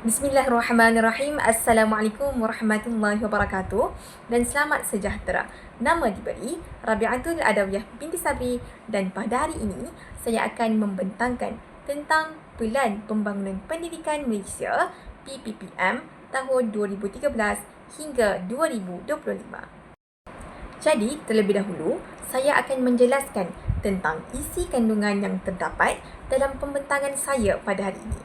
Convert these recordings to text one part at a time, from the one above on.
Bismillahirrahmanirrahim. Assalamualaikum warahmatullahi wabarakatuh dan selamat sejahtera. Nama diberi Rabi'atul Adawiyah binti Sabri dan pada hari ini saya akan membentangkan tentang Pelan Pembangunan Pendidikan Malaysia PPPM tahun 2013 hingga 2025. Jadi, terlebih dahulu, saya akan menjelaskan tentang isi kandungan yang terdapat dalam pembentangan saya pada hari ini.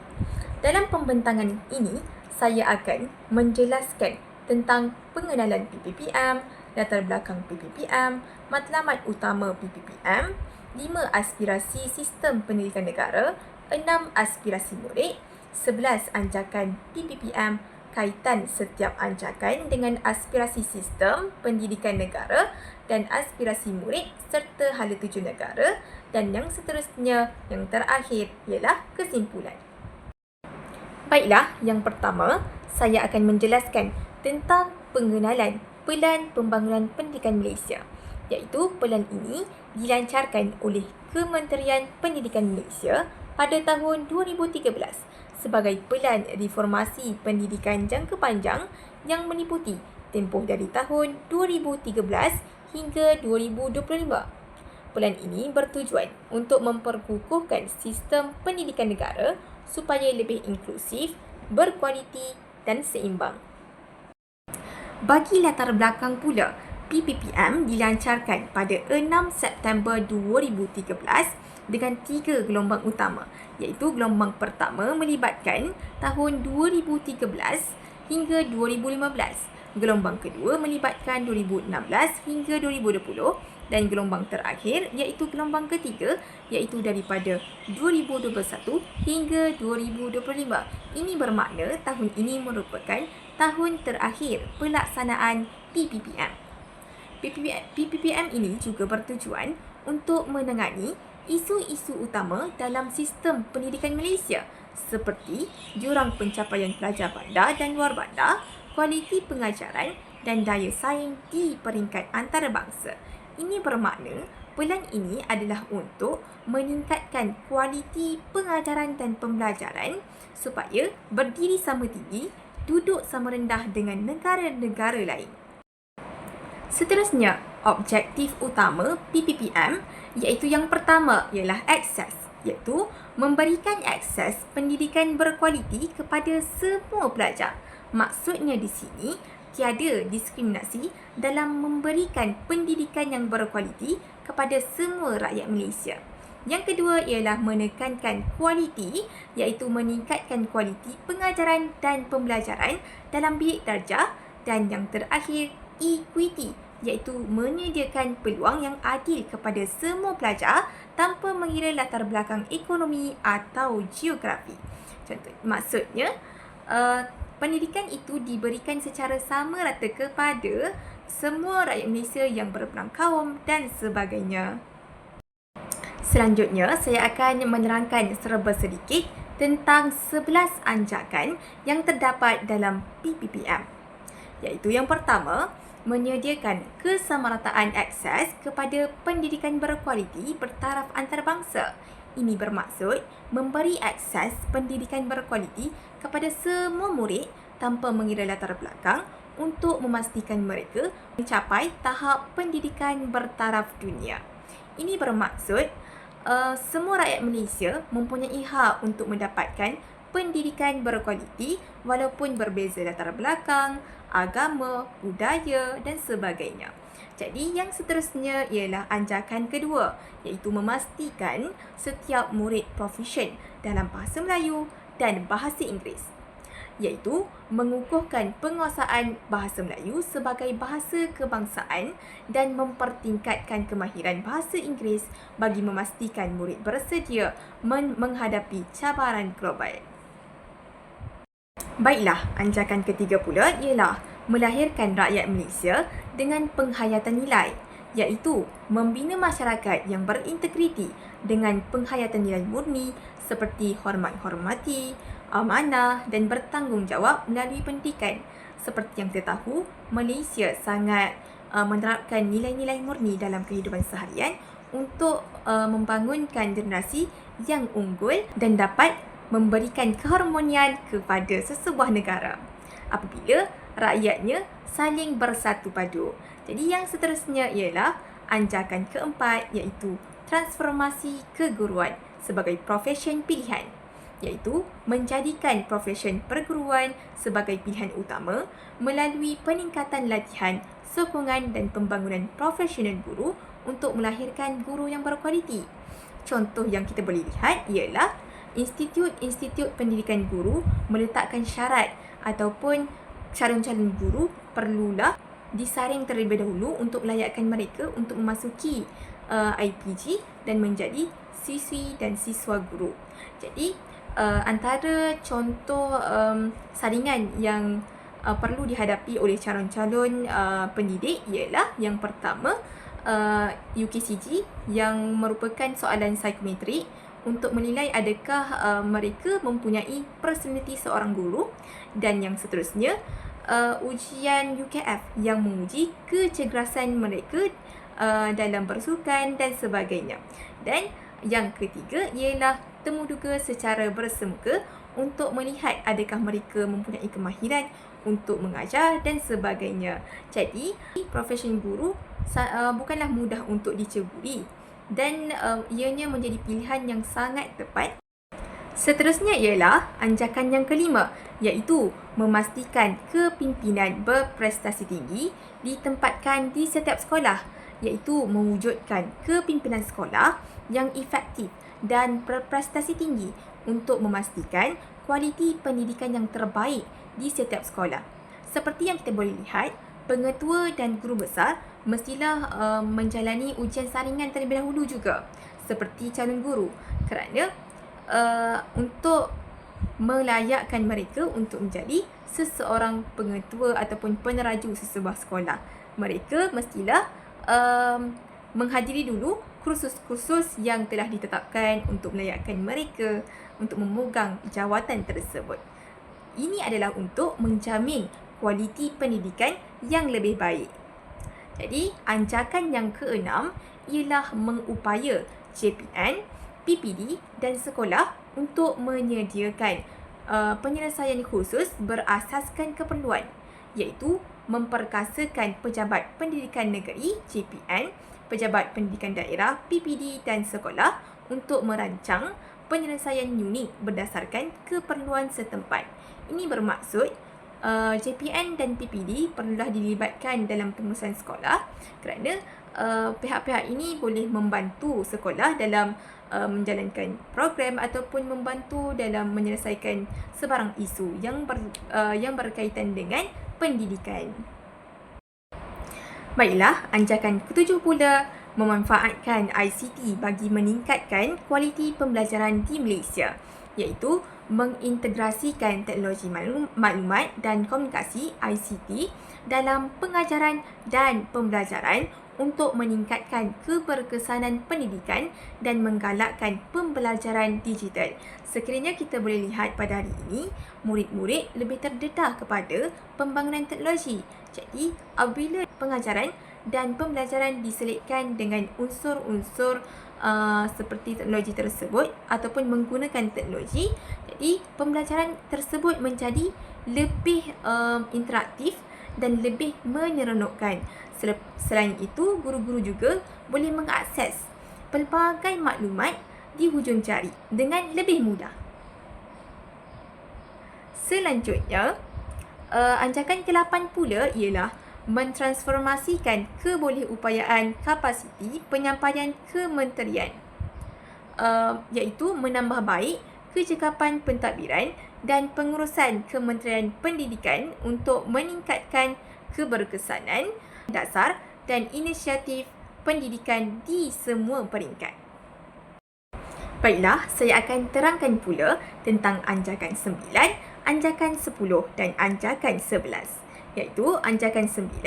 Dalam pembentangan ini, saya akan menjelaskan tentang pengenalan PPPM, latar belakang PPPM, matlamat utama PPPM, lima aspirasi sistem pendidikan negara, enam aspirasi murid, sebelas anjakan PPPM, kaitan setiap anjakan dengan aspirasi sistem pendidikan negara dan aspirasi murid serta hala tuju negara dan yang seterusnya yang terakhir ialah kesimpulan. Baiklah, yang pertama, saya akan menjelaskan tentang pengenalan Pelan Pembangunan Pendidikan Malaysia. Iaitu pelan ini dilancarkan oleh Kementerian Pendidikan Malaysia pada tahun 2013 sebagai pelan reformasi pendidikan jangka panjang yang meliputi tempoh dari tahun 2013 hingga 2025. Pelan ini bertujuan untuk memperkukuhkan sistem pendidikan negara supaya lebih inklusif, berkualiti dan seimbang. Bagi latar belakang pula, PPPM dilancarkan pada 6 September 2013 dengan tiga gelombang utama iaitu gelombang pertama melibatkan tahun 2013 hingga 2015, gelombang kedua melibatkan 2016 hingga 2020 dan gelombang terakhir iaitu gelombang ketiga iaitu daripada 2021 hingga 2025. Ini bermakna tahun ini merupakan tahun terakhir pelaksanaan PPPM. PPPM, ini juga bertujuan untuk menangani isu-isu utama dalam sistem pendidikan Malaysia seperti jurang pencapaian pelajar bandar dan luar bandar, kualiti pengajaran dan daya saing di peringkat antarabangsa. Ini bermakna pelan ini adalah untuk meningkatkan kualiti pengajaran dan pembelajaran supaya berdiri sama tinggi, duduk sama rendah dengan negara-negara lain. Seterusnya, objektif utama PPPM iaitu yang pertama ialah akses iaitu memberikan akses pendidikan berkualiti kepada semua pelajar. Maksudnya di sini tiada diskriminasi dalam memberikan pendidikan yang berkualiti kepada semua rakyat Malaysia. Yang kedua ialah menekankan kualiti iaitu meningkatkan kualiti pengajaran dan pembelajaran dalam bilik darjah dan yang terakhir equity iaitu menyediakan peluang yang adil kepada semua pelajar tanpa mengira latar belakang ekonomi atau geografi. Contoh maksudnya uh, pendidikan itu diberikan secara sama rata kepada semua rakyat Malaysia yang berperan kaum dan sebagainya. Selanjutnya, saya akan menerangkan serba sedikit tentang 11 anjakan yang terdapat dalam PPPM. Iaitu yang pertama, menyediakan kesamarataan akses kepada pendidikan berkualiti bertaraf antarabangsa ini bermaksud memberi akses pendidikan berkualiti kepada semua murid tanpa mengira latar belakang untuk memastikan mereka mencapai tahap pendidikan bertaraf dunia. Ini bermaksud uh, semua rakyat Malaysia mempunyai hak untuk mendapatkan pendidikan berkualiti walaupun berbeza latar belakang, agama, budaya dan sebagainya. Jadi yang seterusnya ialah anjakan kedua iaitu memastikan setiap murid proficient dalam bahasa Melayu dan bahasa Inggeris iaitu mengukuhkan penguasaan bahasa Melayu sebagai bahasa kebangsaan dan mempertingkatkan kemahiran bahasa Inggeris bagi memastikan murid bersedia men- menghadapi cabaran global. Baiklah, anjakan ketiga pula ialah melahirkan rakyat Malaysia dengan penghayatan nilai iaitu membina masyarakat yang berintegriti dengan penghayatan nilai murni seperti hormat-hormati, amanah dan bertanggungjawab melalui pendidikan. Seperti yang kita tahu, Malaysia sangat uh, menerapkan nilai-nilai murni dalam kehidupan seharian untuk uh, membangunkan generasi yang unggul dan dapat memberikan keharmonian kepada sesebuah negara apabila rakyatnya saling bersatu padu. Jadi yang seterusnya ialah anjakan keempat iaitu transformasi keguruan sebagai profesyen pilihan iaitu menjadikan profesyen perguruan sebagai pilihan utama melalui peningkatan latihan, sokongan dan pembangunan profesional guru untuk melahirkan guru yang berkualiti. Contoh yang kita boleh lihat ialah institut-institut pendidikan guru meletakkan syarat ataupun calon-calon guru perlulah disaring terlebih dahulu untuk melayakkan mereka untuk memasuki uh, IPG dan menjadi siswi dan siswa guru. Jadi uh, antara contoh um, saringan yang uh, perlu dihadapi oleh calon-calon uh, pendidik ialah yang pertama uh, UKCG yang merupakan soalan psikometrik untuk menilai adakah uh, mereka mempunyai personaliti seorang guru dan yang seterusnya uh, ujian UKF yang menguji kecergasan mereka uh, dalam bersukan dan sebagainya. Dan yang ketiga ialah temu duga secara bersemuka untuk melihat adakah mereka mempunyai kemahiran untuk mengajar dan sebagainya. Jadi, profesion guru uh, bukanlah mudah untuk diceburi dan uh, ianya menjadi pilihan yang sangat tepat Seterusnya ialah anjakan yang kelima iaitu memastikan kepimpinan berprestasi tinggi ditempatkan di setiap sekolah iaitu mewujudkan kepimpinan sekolah yang efektif dan berprestasi tinggi untuk memastikan kualiti pendidikan yang terbaik di setiap sekolah. Seperti yang kita boleh lihat, pengetua dan guru besar mestilah uh, menjalani ujian saringan terlebih dahulu juga seperti calon guru kerana uh, untuk melayakkan mereka untuk menjadi seseorang pengetua ataupun peneraju sesebuah sekolah. Mereka mestilah um, menghadiri dulu kursus-kursus yang telah ditetapkan untuk melayakkan mereka untuk memegang jawatan tersebut. Ini adalah untuk menjamin kualiti pendidikan yang lebih baik. Jadi, anjakan yang keenam ialah mengupaya JPN PPD dan sekolah untuk menyediakan uh, penyelesaian khusus berasaskan keperluan iaitu memperkasakan pejabat pendidikan negeri JPN, pejabat pendidikan daerah PPD dan sekolah untuk merancang penyelesaian unik berdasarkan keperluan setempat. Ini bermaksud uh, JPN dan PPD perlulah dilibatkan dalam pengurusan sekolah kerana uh, pihak-pihak ini boleh membantu sekolah dalam uh, menjalankan program ataupun membantu dalam menyelesaikan sebarang isu yang ber, uh, yang berkaitan dengan pendidikan. Baiklah, anjakan ketujuh pula memanfaatkan ICT bagi meningkatkan kualiti pembelajaran di Malaysia iaitu mengintegrasikan teknologi maklumat dan komunikasi ICT dalam pengajaran dan pembelajaran untuk meningkatkan keberkesanan pendidikan dan menggalakkan pembelajaran digital. Sekiranya kita boleh lihat pada hari ini, murid-murid lebih terdedah kepada pembangunan teknologi. Jadi, apabila pengajaran dan pembelajaran diselitkan dengan unsur-unsur uh, seperti teknologi tersebut ataupun menggunakan teknologi, jadi pembelajaran tersebut menjadi lebih um, interaktif dan lebih menyeronokkan. Selain itu, guru-guru juga boleh mengakses pelbagai maklumat di hujung jari dengan lebih mudah. Selanjutnya, uh, anjakan ke-8 pula ialah mentransformasikan kebolehupayaan kapasiti penyampaian kementerian uh, iaitu menambah baik kecekapan pentadbiran dan pengurusan Kementerian Pendidikan untuk meningkatkan keberkesanan dasar dan inisiatif pendidikan di semua peringkat. Baiklah, saya akan terangkan pula tentang anjakan 9, anjakan 10 dan anjakan 11. Iaitu anjakan 9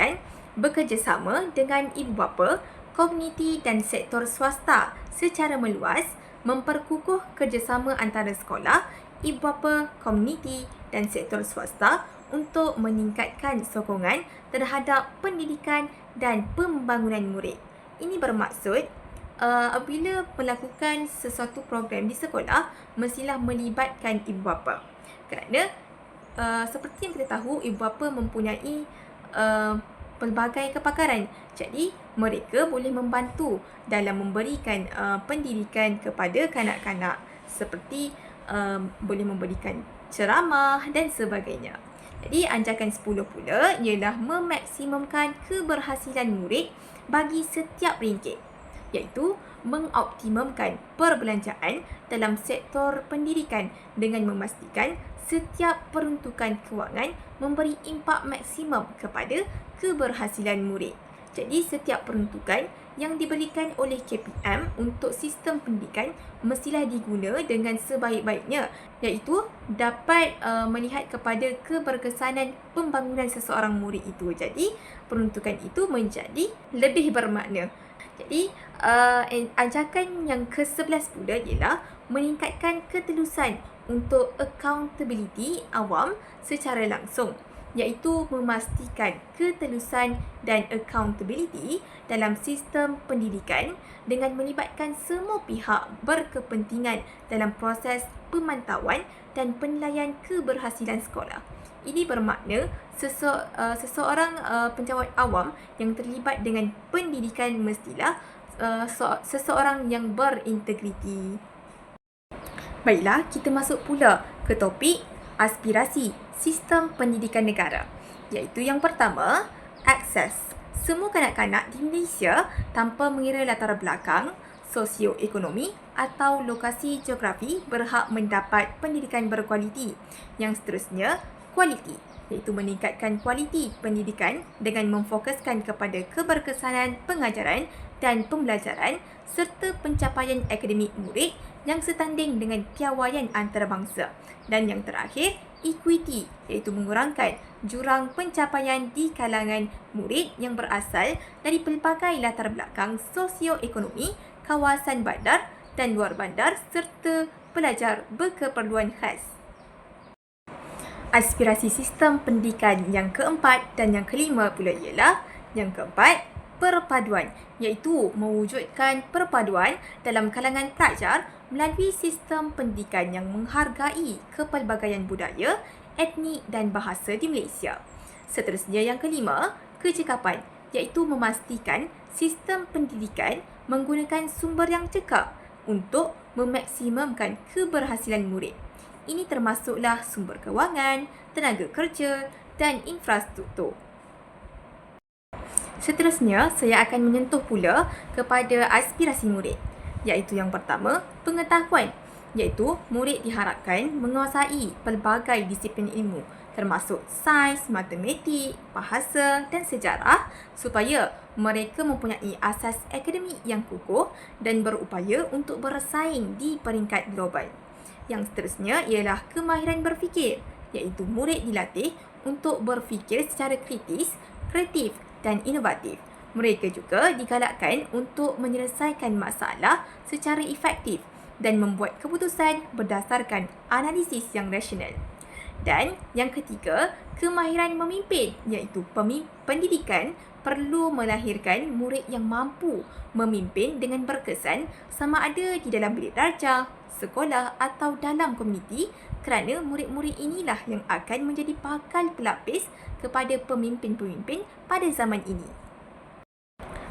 bekerjasama dengan ibu bapa, komuniti dan sektor swasta secara meluas memperkukuh kerjasama antara sekolah, ibu bapa, komuniti dan sektor swasta untuk meningkatkan sokongan terhadap pendidikan dan pembangunan murid. Ini bermaksud uh, apabila melakukan sesuatu program di sekolah, mestilah melibatkan ibu bapa. Kerana uh, seperti yang kita tahu, ibu bapa mempunyai uh, pelbagai kepakaran. Jadi, mereka boleh membantu dalam memberikan uh, pendidikan kepada kanak-kanak seperti uh, boleh memberikan ceramah dan sebagainya. Jadi, anjakan 10 pula ialah memaksimumkan keberhasilan murid bagi setiap ringgit iaitu mengoptimumkan perbelanjaan dalam sektor pendidikan dengan memastikan setiap peruntukan kewangan memberi impak maksimum kepada keberhasilan murid. Jadi setiap peruntukan yang diberikan oleh KPM untuk sistem pendidikan mestilah diguna dengan sebaik-baiknya iaitu dapat uh, melihat kepada keberkesanan pembangunan seseorang murid itu. Jadi peruntukan itu menjadi lebih bermakna. Jadi uh, ajakan yang ke-11 pula ialah meningkatkan ketelusan untuk accountability awam secara langsung iaitu memastikan ketelusan dan accountability dalam sistem pendidikan dengan melibatkan semua pihak berkepentingan dalam proses pemantauan dan penilaian keberhasilan sekolah. Ini bermakna sese- uh, seseorang uh, penjawat awam yang terlibat dengan pendidikan mestilah uh, so- seseorang yang berintegriti. Baiklah, kita masuk pula ke topik aspirasi sistem pendidikan negara. Iaitu yang pertama, akses. Semua kanak-kanak di Malaysia tanpa mengira latar belakang, sosioekonomi atau lokasi geografi berhak mendapat pendidikan berkualiti. Yang seterusnya, kualiti iaitu meningkatkan kualiti pendidikan dengan memfokuskan kepada keberkesanan pengajaran dan pembelajaran serta pencapaian akademik murid yang setanding dengan piawaian antarabangsa. Dan yang terakhir, equity iaitu mengurangkan jurang pencapaian di kalangan murid yang berasal dari pelbagai latar belakang sosioekonomi, kawasan bandar dan luar bandar serta pelajar berkeperluan khas. Aspirasi sistem pendidikan yang keempat dan yang kelima pula ialah yang keempat, perpaduan iaitu mewujudkan perpaduan dalam kalangan pelajar melalui sistem pendidikan yang menghargai kepelbagaian budaya, etnik dan bahasa di Malaysia. Seterusnya yang kelima, kecekapan iaitu memastikan sistem pendidikan menggunakan sumber yang cekap untuk memaksimumkan keberhasilan murid. Ini termasuklah sumber kewangan, tenaga kerja dan infrastruktur. Seterusnya, saya akan menyentuh pula kepada aspirasi murid iaitu yang pertama, pengetahuan iaitu murid diharapkan menguasai pelbagai disiplin ilmu termasuk sains, matematik, bahasa dan sejarah supaya mereka mempunyai asas akademik yang kukuh dan berupaya untuk bersaing di peringkat global. Yang seterusnya ialah kemahiran berfikir iaitu murid dilatih untuk berfikir secara kritis, kreatif dan inovatif mereka juga digalakkan untuk menyelesaikan masalah secara efektif dan membuat keputusan berdasarkan analisis yang rasional. Dan yang ketiga, kemahiran memimpin iaitu pendidikan perlu melahirkan murid yang mampu memimpin dengan berkesan sama ada di dalam bilik darjah, sekolah atau dalam komuniti kerana murid-murid inilah yang akan menjadi bakal pelapis kepada pemimpin-pemimpin pada zaman ini.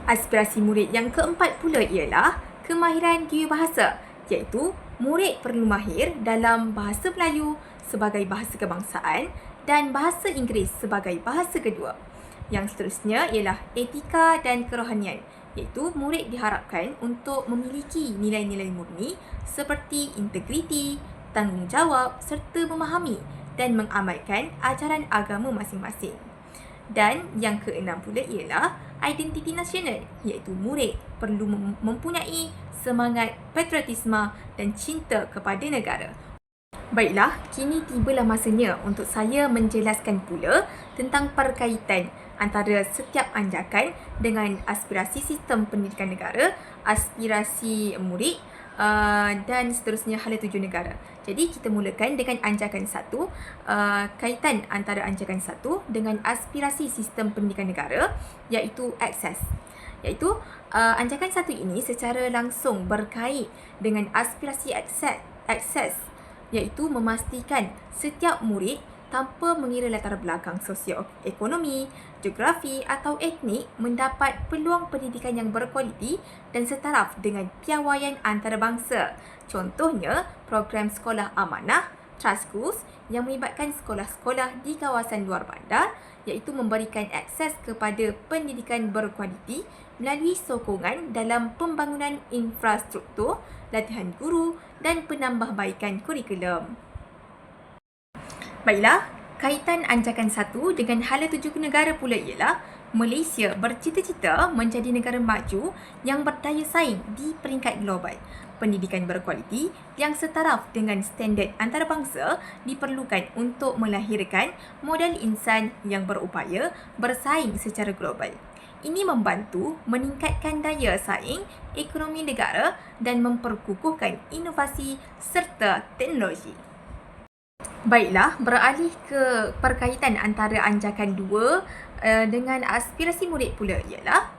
Aspirasi murid yang keempat pula ialah kemahiran bahasa, iaitu murid perlu mahir dalam bahasa Melayu sebagai bahasa kebangsaan dan bahasa Inggeris sebagai bahasa kedua. Yang seterusnya ialah etika dan kerohanian iaitu murid diharapkan untuk memiliki nilai-nilai murni seperti integriti, tanggungjawab serta memahami dan mengamalkan ajaran agama masing-masing. Dan yang keenam pula ialah identiti nasional iaitu murid perlu mempunyai semangat patriotisme dan cinta kepada negara. Baiklah, kini tibalah masanya untuk saya menjelaskan pula tentang perkaitan antara setiap anjakan dengan aspirasi sistem pendidikan negara, aspirasi murid uh, dan seterusnya hala tuju negara. Jadi kita mulakan dengan anjakan satu, uh, kaitan antara anjakan satu dengan aspirasi sistem pendidikan negara iaitu akses. Iaitu uh, anjakan satu ini secara langsung berkait dengan aspirasi akses, akses iaitu memastikan setiap murid tanpa mengira latar belakang sosioekonomi, geografi atau etnik mendapat peluang pendidikan yang berkualiti dan setaraf dengan piawaian antarabangsa. Contohnya, program sekolah amanah, Trust Schools yang melibatkan sekolah-sekolah di kawasan luar bandar iaitu memberikan akses kepada pendidikan berkualiti melalui sokongan dalam pembangunan infrastruktur, latihan guru dan penambahbaikan kurikulum. Baiklah, kaitan anjakan satu dengan hala tuju negara pula ialah Malaysia bercita-cita menjadi negara maju yang berdaya saing di peringkat global. Pendidikan berkualiti yang setaraf dengan standard antarabangsa diperlukan untuk melahirkan modal insan yang berupaya bersaing secara global. Ini membantu meningkatkan daya saing ekonomi negara dan memperkukuhkan inovasi serta teknologi. Baiklah, beralih ke perkaitan antara anjakan dua uh, dengan aspirasi murid pula ialah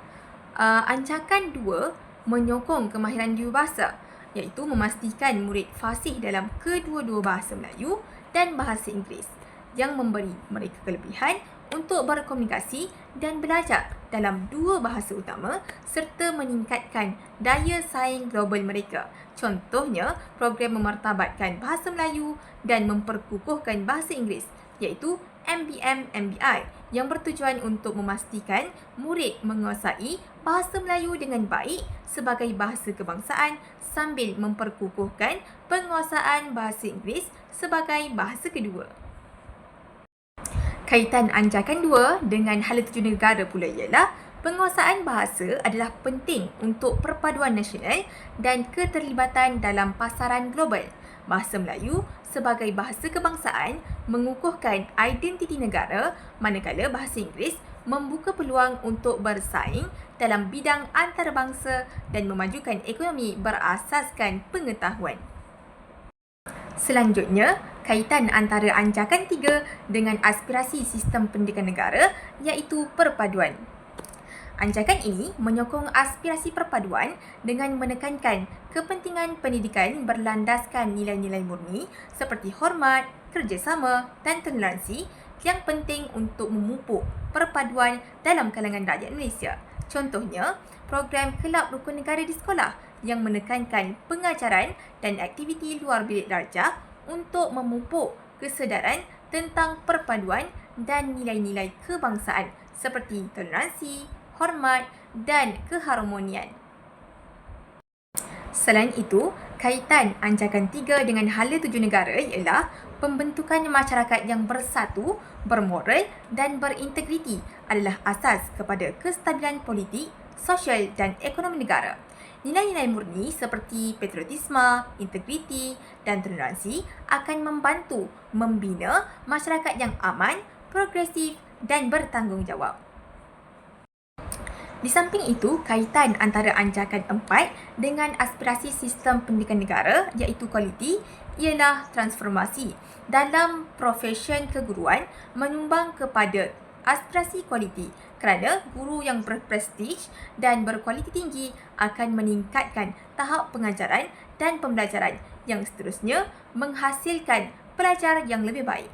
uh, anjakan dua menyokong kemahiran dua bahasa iaitu memastikan murid fasih dalam kedua-dua bahasa Melayu dan bahasa Inggeris yang memberi mereka kelebihan untuk berkomunikasi dan belajar dalam dua bahasa utama serta meningkatkan daya saing global mereka. Contohnya, program memartabatkan bahasa Melayu dan memperkukuhkan bahasa Inggeris iaitu MBM MBI yang bertujuan untuk memastikan murid menguasai bahasa Melayu dengan baik sebagai bahasa kebangsaan sambil memperkukuhkan penguasaan bahasa Inggeris sebagai bahasa kedua. Kaitan anjakan dua dengan hala tuju negara pula ialah penguasaan bahasa adalah penting untuk perpaduan nasional dan keterlibatan dalam pasaran global. Bahasa Melayu sebagai bahasa kebangsaan mengukuhkan identiti negara manakala bahasa Inggeris membuka peluang untuk bersaing dalam bidang antarabangsa dan memajukan ekonomi berasaskan pengetahuan. Selanjutnya, kaitan antara anjakan tiga dengan aspirasi sistem pendidikan negara iaitu perpaduan. Anjakan ini menyokong aspirasi perpaduan dengan menekankan kepentingan pendidikan berlandaskan nilai-nilai murni seperti hormat, kerjasama dan toleransi yang penting untuk memupuk perpaduan dalam kalangan rakyat Malaysia. Contohnya, program Kelab Rukun Negara di sekolah yang menekankan pengajaran dan aktiviti luar bilik darjah untuk memupuk kesedaran tentang perpaduan dan nilai-nilai kebangsaan seperti toleransi, hormat dan keharmonian. Selain itu, kaitan anjakan tiga dengan hala tuju negara ialah pembentukan masyarakat yang bersatu, bermoral dan berintegriti adalah asas kepada kestabilan politik, sosial dan ekonomi negara. Nilai-nilai murni seperti patriotisme, integriti dan toleransi akan membantu membina masyarakat yang aman, progresif dan bertanggungjawab. Di samping itu, kaitan antara anjakan empat dengan aspirasi sistem pendidikan negara iaitu kualiti ialah transformasi dalam profesion keguruan menyumbang kepada aspirasi kualiti kerana guru yang berprestij dan berkualiti tinggi akan meningkatkan tahap pengajaran dan pembelajaran yang seterusnya menghasilkan pelajar yang lebih baik.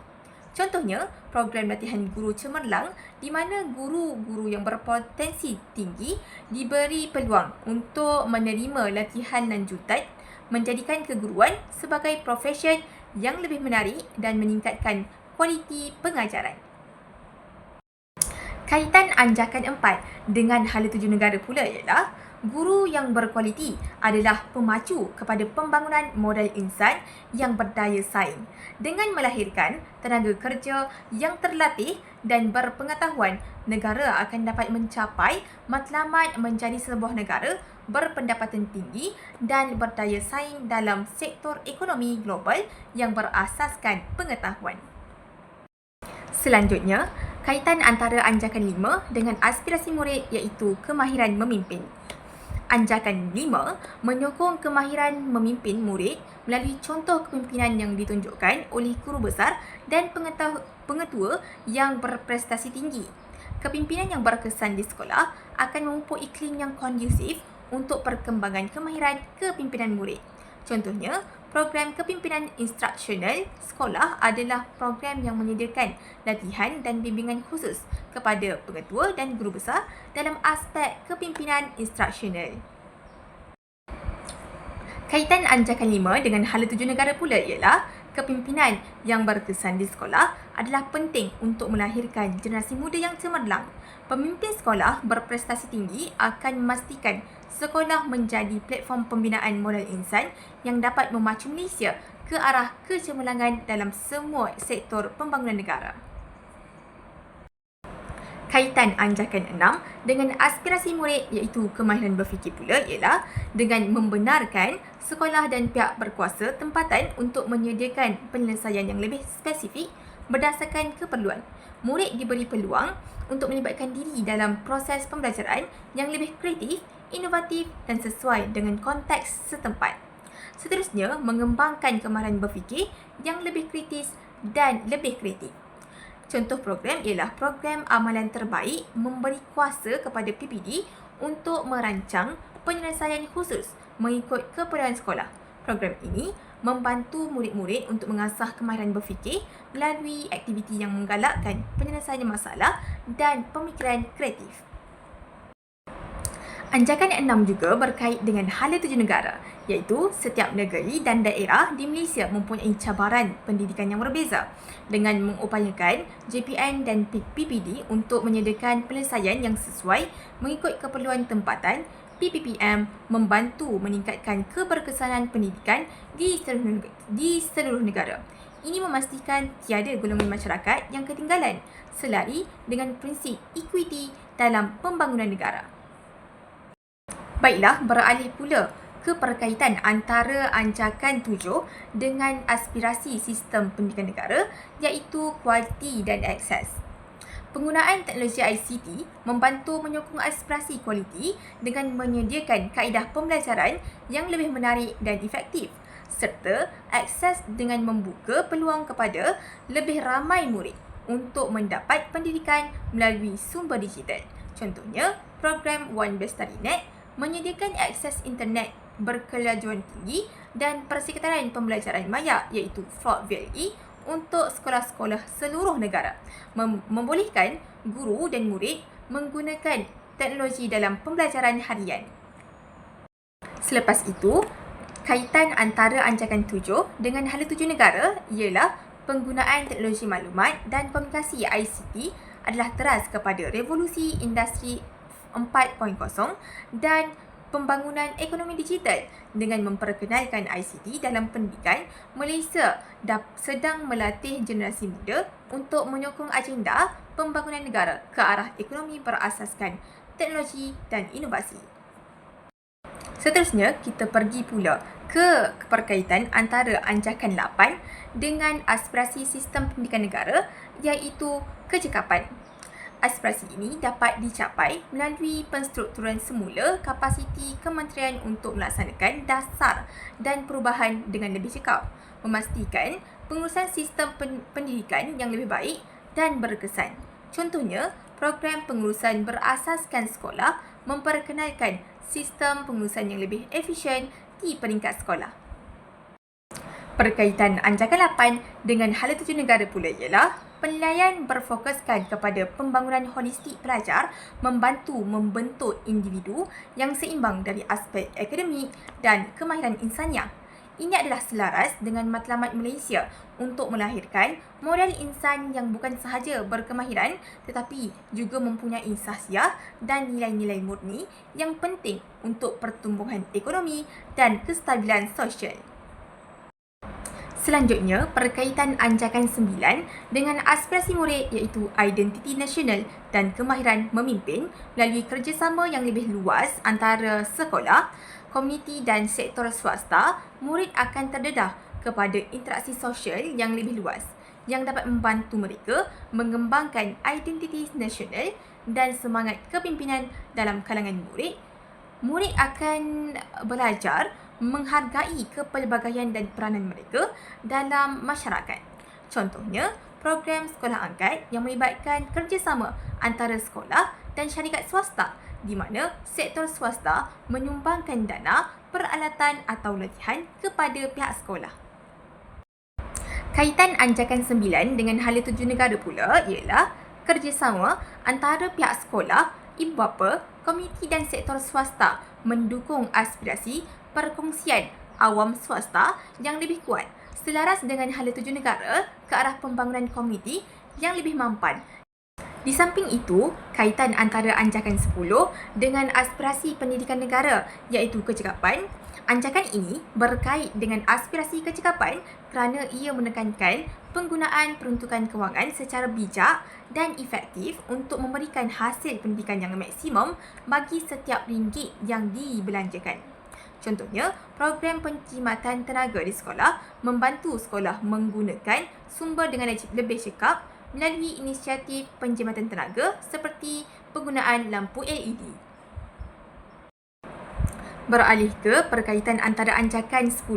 Contohnya, program latihan guru cemerlang di mana guru-guru yang berpotensi tinggi diberi peluang untuk menerima latihan lanjutan menjadikan keguruan sebagai profesion yang lebih menarik dan meningkatkan kualiti pengajaran. Kaitan anjakan empat dengan hala tuju negara pula ialah guru yang berkualiti adalah pemacu kepada pembangunan modal insan yang berdaya saing dengan melahirkan tenaga kerja yang terlatih dan berpengetahuan negara akan dapat mencapai matlamat menjadi sebuah negara berpendapatan tinggi dan berdaya saing dalam sektor ekonomi global yang berasaskan pengetahuan. Selanjutnya, kaitan antara anjakan lima dengan aspirasi murid iaitu kemahiran memimpin. Anjakan lima menyokong kemahiran memimpin murid melalui contoh kepimpinan yang ditunjukkan oleh guru besar dan pengetua yang berprestasi tinggi. kepimpinan yang berkesan di sekolah akan memupuk iklim yang kondusif untuk perkembangan kemahiran kepimpinan murid. Contohnya, program kepimpinan instruksional sekolah adalah program yang menyediakan latihan dan bimbingan khusus kepada pengetua dan guru besar dalam aspek kepimpinan instruksional. Kaitan anjakan lima dengan hala tuju negara pula ialah kepimpinan yang berkesan di sekolah adalah penting untuk melahirkan generasi muda yang cemerlang. Pemimpin sekolah berprestasi tinggi akan memastikan sekolah menjadi platform pembinaan moral insan yang dapat memacu Malaysia ke arah kecemerlangan dalam semua sektor pembangunan negara. Kaitan anjakan enam dengan aspirasi murid iaitu kemahiran berfikir pula ialah dengan membenarkan sekolah dan pihak berkuasa tempatan untuk menyediakan penyelesaian yang lebih spesifik berdasarkan keperluan. Murid diberi peluang untuk melibatkan diri dalam proses pembelajaran yang lebih kreatif inovatif dan sesuai dengan konteks setempat. Seterusnya, mengembangkan kemahiran berfikir yang lebih kritis dan lebih kreatif. Contoh program ialah program amalan terbaik memberi kuasa kepada PPD untuk merancang penyelesaian khusus mengikut keperluan sekolah. Program ini membantu murid-murid untuk mengasah kemahiran berfikir melalui aktiviti yang menggalakkan penyelesaian masalah dan pemikiran kreatif. Anjakan enam juga berkait dengan hala tuju negara iaitu setiap negeri dan daerah di Malaysia mempunyai cabaran pendidikan yang berbeza dengan mengupayakan JPN dan PPD untuk menyediakan penyelesaian yang sesuai mengikut keperluan tempatan PPPM membantu meningkatkan keberkesanan pendidikan di seluruh, di seluruh negara. Ini memastikan tiada golongan masyarakat yang ketinggalan selari dengan prinsip equity dalam pembangunan negara. Baiklah, beralih pula ke perkaitan antara anjakan tujuh dengan aspirasi sistem pendidikan negara iaitu kualiti dan akses. Penggunaan teknologi ICT membantu menyokong aspirasi kualiti dengan menyediakan kaedah pembelajaran yang lebih menarik dan efektif serta akses dengan membuka peluang kepada lebih ramai murid untuk mendapat pendidikan melalui sumber digital. Contohnya, program One Bestari Net menyediakan akses internet berkelajuan tinggi dan persekitaran pembelajaran maya iaitu FORT VLE untuk sekolah-sekolah seluruh negara mem- membolehkan guru dan murid menggunakan teknologi dalam pembelajaran harian. Selepas itu, kaitan antara anjakan tujuh dengan hala tujuh negara ialah penggunaan teknologi maklumat dan komunikasi ICT adalah teras kepada revolusi industri 4.0 dan pembangunan ekonomi digital dengan memperkenalkan ICT dalam pendidikan, Malaysia sedang melatih generasi muda untuk menyokong agenda pembangunan negara ke arah ekonomi berasaskan teknologi dan inovasi. Seterusnya, kita pergi pula ke perkaitan antara anjakan 8 dengan aspirasi sistem pendidikan negara iaitu kecekapan aspirasi ini dapat dicapai melalui penstrukturan semula kapasiti kementerian untuk melaksanakan dasar dan perubahan dengan lebih cekap, memastikan pengurusan sistem pendidikan yang lebih baik dan berkesan. Contohnya, program pengurusan berasaskan sekolah memperkenalkan sistem pengurusan yang lebih efisien di peringkat sekolah. Perkaitan anjakan 8 dengan hala tuju negara pula ialah penilaian berfokuskan kepada pembangunan holistik pelajar membantu membentuk individu yang seimbang dari aspek akademik dan kemahiran insaniah. Ini adalah selaras dengan matlamat Malaysia untuk melahirkan modal insan yang bukan sahaja berkemahiran tetapi juga mempunyai sahsiah dan nilai-nilai murni yang penting untuk pertumbuhan ekonomi dan kestabilan sosial. Selanjutnya, perkaitan anjakan sembilan dengan aspirasi murid iaitu identiti nasional dan kemahiran memimpin melalui kerjasama yang lebih luas antara sekolah, komuniti dan sektor swasta, murid akan terdedah kepada interaksi sosial yang lebih luas yang dapat membantu mereka mengembangkan identiti nasional dan semangat kepimpinan dalam kalangan murid. Murid akan belajar menghargai kepelbagaian dan peranan mereka dalam masyarakat. Contohnya, program sekolah angkat yang melibatkan kerjasama antara sekolah dan syarikat swasta di mana sektor swasta menyumbangkan dana, peralatan atau latihan kepada pihak sekolah. Kaitan anjakan sembilan dengan hala tuju negara pula ialah kerjasama antara pihak sekolah, ibu bapa, komuniti dan sektor swasta mendukung aspirasi perkongsian awam swasta yang lebih kuat selaras dengan hala tuju negara ke arah pembangunan komuniti yang lebih mampan di samping itu, kaitan antara anjakan 10 dengan aspirasi pendidikan negara iaitu kecekapan, anjakan ini berkait dengan aspirasi kecekapan kerana ia menekankan penggunaan peruntukan kewangan secara bijak dan efektif untuk memberikan hasil pendidikan yang maksimum bagi setiap ringgit yang dibelanjakan. Contohnya, program penjimatan tenaga di sekolah membantu sekolah menggunakan sumber dengan lebih cekap melalui inisiatif penjimatan tenaga seperti penggunaan lampu LED. Beralih ke perkaitan antara anjakan 10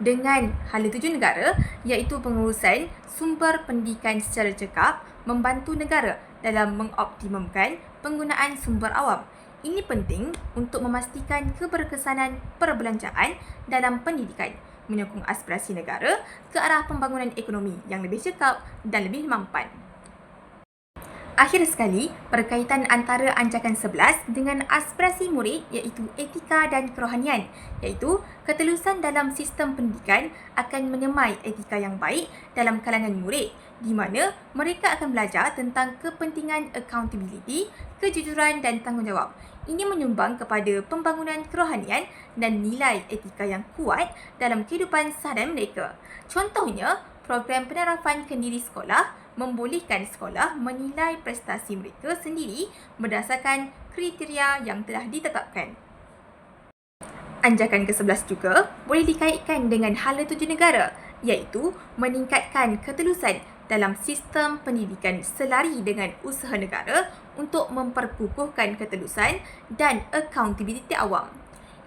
dengan hala tuju negara iaitu pengurusan sumber pendidikan secara cekap membantu negara dalam mengoptimumkan penggunaan sumber awam. Ini penting untuk memastikan keberkesanan perbelanjaan dalam pendidikan menyokong aspirasi negara ke arah pembangunan ekonomi yang lebih cekap dan lebih mampan. Akhir sekali, perkaitan antara anjakan 11 dengan aspirasi murid iaitu etika dan kerohanian iaitu ketelusan dalam sistem pendidikan akan menyemai etika yang baik dalam kalangan murid di mana mereka akan belajar tentang kepentingan accountability, kejujuran dan tanggungjawab ini menyumbang kepada pembangunan kerohanian dan nilai etika yang kuat dalam kehidupan seharian mereka. Contohnya, program penerapan kendiri sekolah membolehkan sekolah menilai prestasi mereka sendiri berdasarkan kriteria yang telah ditetapkan. Anjakan ke-11 juga boleh dikaitkan dengan hala tuju negara iaitu meningkatkan ketelusan dalam sistem pendidikan selari dengan usaha negara untuk memperkukuhkan ketelusan dan accountability awam.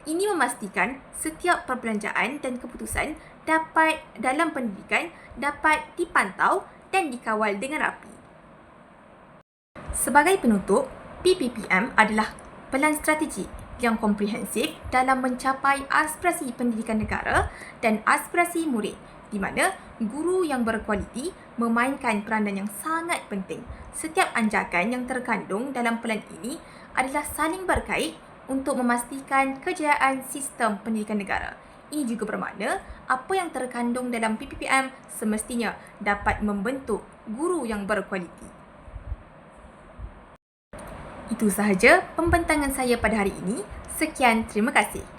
Ini memastikan setiap perbelanjaan dan keputusan dapat dalam pendidikan dapat dipantau dan dikawal dengan rapi. Sebagai penutup, PPPM adalah pelan strategi yang komprehensif dalam mencapai aspirasi pendidikan negara dan aspirasi murid di mana guru yang berkualiti memainkan peranan yang sangat penting. Setiap anjakan yang terkandung dalam pelan ini adalah saling berkait untuk memastikan kejayaan sistem pendidikan negara. Ini juga bermakna apa yang terkandung dalam PPPM semestinya dapat membentuk guru yang berkualiti. Itu sahaja pembentangan saya pada hari ini. Sekian, terima kasih.